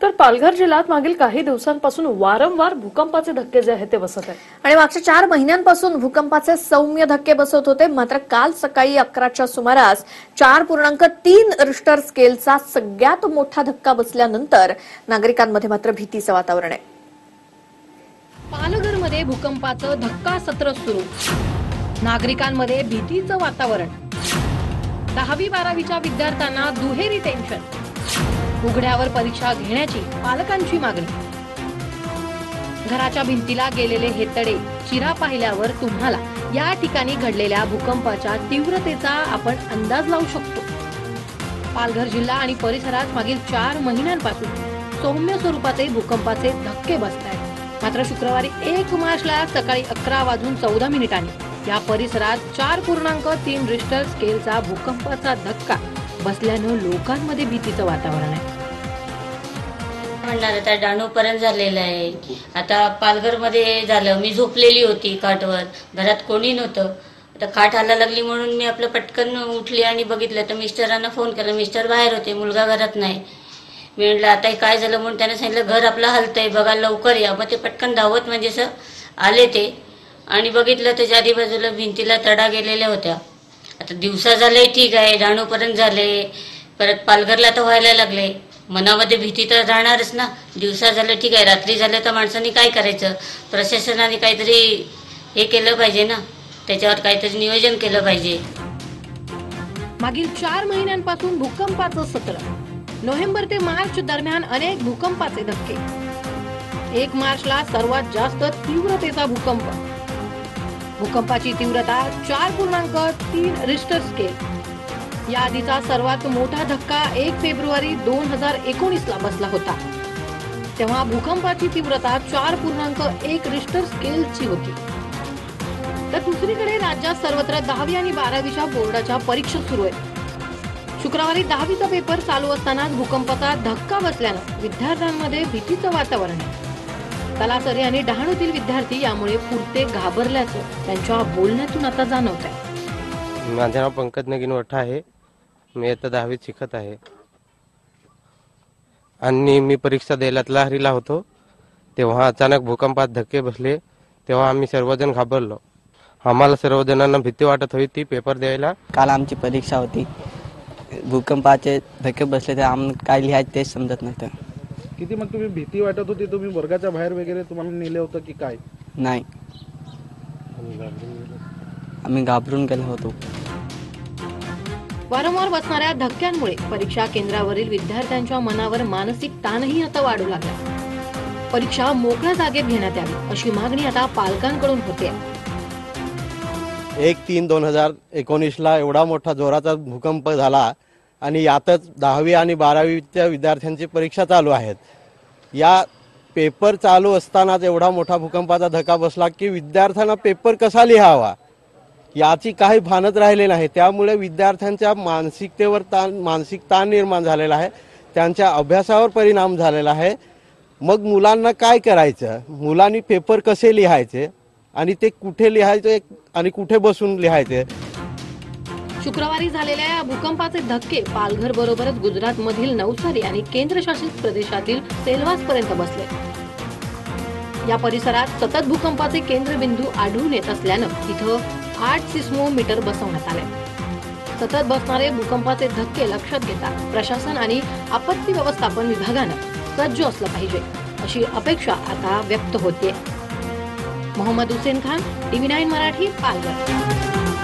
तर पालघर जिल्ह्यात मागील काही दिवसांपासून वारंवार भूकंपाचे धक्के जे आहेत ते बसत आहेत. आणि मागच्या चार महिन्यांपासून भूकंपाचे सौम्य धक्के बसत होते. मात्र काल सकाळी अकराच्या सुमारास चार पूर्णांक तीन रिश्टर स्केलचा सगळ्यात मोठा धक्का बसल्यानंतर नागरिकांमध्ये मात्र भीतीचं वातावरण आहे. पालघरमध्ये भूकंपाचं धक्का सत्र सुरू. नागरिकांमध्ये भीतीचं वातावरण. दहावी बारावीच्या विद्यार्थ्यांना दुहेरी टेन्शन उघड्यावर परीक्षा घेण्याची पालकांची मागणी. घराच्या भिंतीला गेलेले हे तडे चिरा पाहिल्यावर तुम्हाला या ठिकाणी घडलेल्या भूकंपाच्या तीव्रतेचा आपण अंदाज लावू शकतो. पालघर जिल्हा आणि परिसरात मागील चार महिन्यांपासून सौम्य स्वरूपाचे भूकंपाचे धक्के बसत आहेत मात्र शुक्रवारी एक मार्चला सकाळी अकरा वाजून चौदा मिनिटांनी या परिसरात चार पूर्णांक तीन रिश्टर स्केलचा भूकंपाचा धक्का बसल्यानं लोकांमध्ये भीतीचं वातावरण आहे. म्हणणार आता डहाणूपर्यंत झालेलं आहे. आता पालघरमध्ये झालं. मी झोपलेली होती काठवर. घरात कोणी नव्हतं. आता खाट आला लागली म्हणून मी आपलं पटकन उठली आणि बघितलं. तर मिस्टरांना फोन केला. मिस्टर बाहेर होते. मुलगा घरात नाही. मी म्हटलं आता हे काय झालं म्हणून त्याने सांगितलं घर आपलं हलतंय. बघा लवकर या. मग ते पटकन धावत म्हणजे असं आले ते. आणि बघितलं त्याच्या बाजूला भिंतीला तडा गेलेल्या होत्या. आता दिवसा झाले ठीक आहे. डहाणूपर्यंत झाले. परत पालघरला तर व्हायला लागले. मनामध्ये भीती तर राहणारच ना. दिवसा झालं ठीक आहे. रात्री झालं तर माणसांनी काय करायचं? प्रशासनाने काहीतरी हे केलं पाहिजे ना. त्याच्यावर काहीतरी नियोजन केलं पाहिजे. मागील चार महिन्यांपासून भूकंपाचं सत्र. नोव्हेंबर ते मार्च दरम्यान अनेक भूकंपाचे धक्के. एक मार्चला सर्वात जास्त तीव्रतेचा भूकंप. भूकंपाची तीव्रता चार पूर्णांक तीन रिस्टर स्केल या आधीचा सर्वात मोठा धक्का एक फेब्रुवारी दोन हजार एकोणीस ला बसला होता. तेव्हा भूकंपाची तीव्रता चार पूर्णांक एक रिस्टर स्केलची होती. तर दुसरीकडे राज्यात सर्वत्र दहावी आणि बारावीच्या बोर्डाच्या परीक्षा सुरू आहेत. शुक्रवारी दहावीचा पेपर चालू असतानाच भूकंपाचा धक्का बसल्यानं विद्यार्थ्यांमध्ये भीतीचं वातावरण आहे. तलासरी आणि डहाणूतील विद्यार्थी यामुळे पुरते घाबरल्याचं त्यांच्या बोलण्यातून आता जाणवत आहे माझे नाव पंकज नगीन वठा आहे. मी आता दहावीत शिकत आहे. आणि मी परीक्षा द्यायला लहरीला होतो. तेव्हा अचानक भूकंपात धक्के बसले. तेव्हा आम्ही सर्वजण घाबरलो. आम्हाला सर्वजणांना भीती वाटत होती ती पेपर द्यायला. काल आमची परीक्षा होती. भूकंपाचे धक्के बसले तर आम काय लिहायचं तेच समजत नव्हतं. किती मग तुम्ही भीती वाटत होती? तुम्ही वर्गाच्या बाहेर वगैरे तुम्हाला नेले होतं की काय? नाही. आम्ही घाबरून गेलो होतो. वारंवार बसणाऱ्या धक्क्यांमुळे परीक्षा केंद्रावरील विद्यार्थ्यांच्या मनावर मानसिक ताणही आता वाढू लागला. परीक्षा मोकळ्या जागेत घेण्यात यावी अशी मागणी आता पालकांकडून होते. एक तीन दोन हजार एकोणीसला एवढा मोठा जोराचा भूकंप झाला आणि यातच दहावी आणि बारावीच्या विद्यार्थ्यांची परीक्षा चालू आहेत. या पेपर चालू असतानाच एवढा मोठा भूकंपाचा धक्का बसला की विद्यार्थ्यांना पेपर कसा लिहावा? याची काही भानच राहिले नाही. त्यामुळे विद्यार्थ्यांच्या मानसिकतेवर ताण मानसिक ताण निर्माण झालेला आहे. त्यांच्या अभ्यासावर परिणाम झालेला आहे. मग मुलांना काय करायचं? मुलांनी पेपर कसे लिहायचे? आणि ते कुठे लिहायचे आणि कुठे बसून लिहायचे? शुक्रवारी झालेल्या या भूकंपाचे धक्के पालघर बरोबरच गुजरात मधील नवसारी आणि केंद्रशासित प्रदेशातील सेलवास पर्यंत बसले. या परिसरात सतत भूकंपाचे केंद्रबिंदू आढळून येत असल्यानं इथं आठ सिस्मोमीटर बसवण्यात आले. सतत बसणारे भूकंपाचे धक्के लक्षात घेता प्रशासन आणि आपत्ती व्यवस्थापन विभागानं सज्ज असलं पाहिजे अशी अपेक्षा आता व्यक्त होते मोहम्मद हुसेन खान टीव्ही नाईन मराठी पालघर.